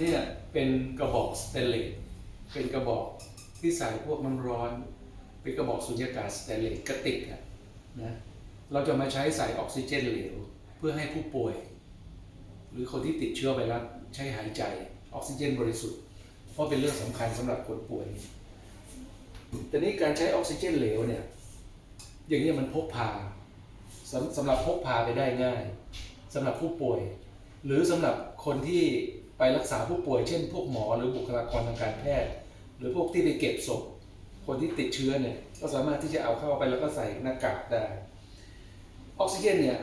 นนี้เป็นกระบอกสเตนเลสเป็นกระบอกที่ใส่พวกน้ำร้อน เป็นกระบอกสุญญากาศสเตนเลสกระติกอะนะเราจะมาใช้ใส่ออกซิเจนเหลว เพื่อให้ผู้ป่วย หรือคนที่ติดเชื้อไวรัสใช้หายใจออกซิเจนบริสุทธิ์ เพราะเป็นเรื่องสำคัญสำหรับคนป่วย แต่นี้การใช้ออกซิเจนเหลวเนี่ยอย่างนี้มันพกพาสำสำหรับพกพาไปได้ง่ายสำหรับผู้ป่วย หรือสำหรับคนที่ ไปรักษาผู้ป่วยเช่น พวกหมอหรือบุคลากรทางการแพทย์ หรือพวกที่ไปเก็บศพคนที่ติดเชื้อเนี่ยก็สามารถที่จะเอาเข้าไปแล้วก็ใส่หน้ากากได้ ออกซิเจนเนี่ย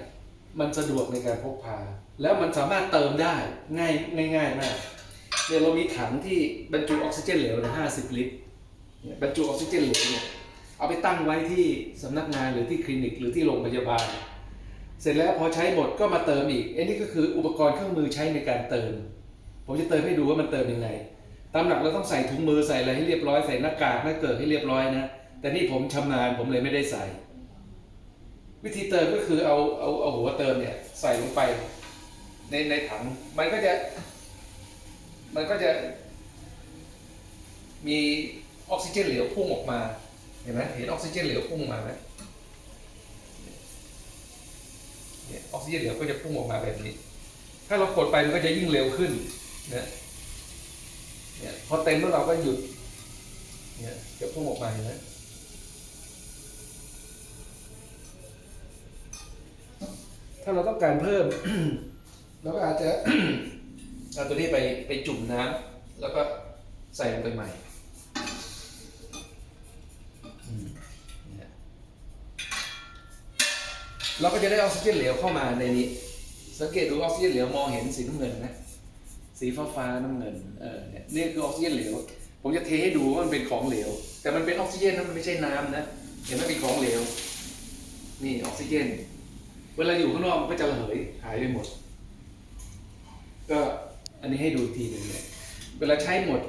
มันสะดวกในการพกพา แล้วมันสามารถเติมได้ง่ายง่ายๆมากเนี่ยเรามีถังที่บรรจุออกซิเจนเหลวในห้าสิบลิตรบรรจุออกซิเจนเหลวเนี่ยเอาไปตั้งไว้ที่สำนักงานหรือที่คลินิกหรือที่โรงพยาบาล เสร็จแล้วพอใช้หมดก็มาเติมอีกอันนี้ก็คืออุปกรณ์เครื่องมือใช้ในการเติม ผมจะเติมให้ดูว่ามันเติมยังไง ตามหลักเราต้องใส่ถุงมือใส่อะไรให้เรียบร้อยใส่หน้ากากหน้าเกิดให้เรียบร้อยนะ แต่นี่ผมชำนาญผมเลยไม่ได้ใส่ วิธีเติมก็คือเอาเอาเอาหัวเติมเนี่ยใส่ลงไป ในในถังมันก็จะ มันก็จะมีออกซิเจนเหลวพุ่งออกมาเห็นไหมเห็นออกซิเจนเหลวพุ่งมาไหมเนี่ยออกซิเจนเหลวก็จะพุ่งออกมาแบบนี้ ถ้าเรากดไปมันก็จะยิ่งเร็วขึ้น นะเนี่ยพอเต็มแล้วเราก็หยุด เนี่ยจะพุ่งออกมาเห็นไหมถ้าเราต้องการเพิ่มเราก็อาจจะเอาตัวนี้ไปไปจุ่มน้ำแล้วก็ใส่ลงไปใหม่เราก็จะได้ออกซิเจนเหลวเข้ามาในนี้ สังเกตดูออกซิเจนเหลวมองเห็นสีน้ำเงินไหม สีฟ้าฟ้าๆน้ำเงินเออเนี่ยนี่คือออกซิเจนเหลว ผมจะเทให้ดูว่ามันเป็นของเหลว แต่มันเป็นออกซิเจนนะมันไม่ใช่น้ำนะเห็นไหมเป็นของเหลว นี่ออกซิเจน เวลาอยู่ข้างนอกมันก็จะระเหยหายไปหมด ก็อันนี้ให้ดูทีหนึ่งเนี่ยเวลาใช้หมด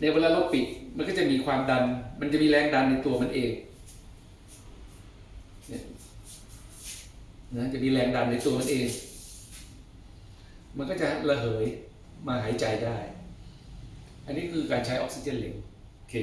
ในเวลาเราปิดมันก็จะมีความดัน มันจะมีแรงดันในตัวมันเองเนี่ยนะจะมีแรงดันในตัวมันเอง มันก็จะระเหยมาหายใจได้ อันนี้คือการใช้ออกซิเจนเหลวโอเค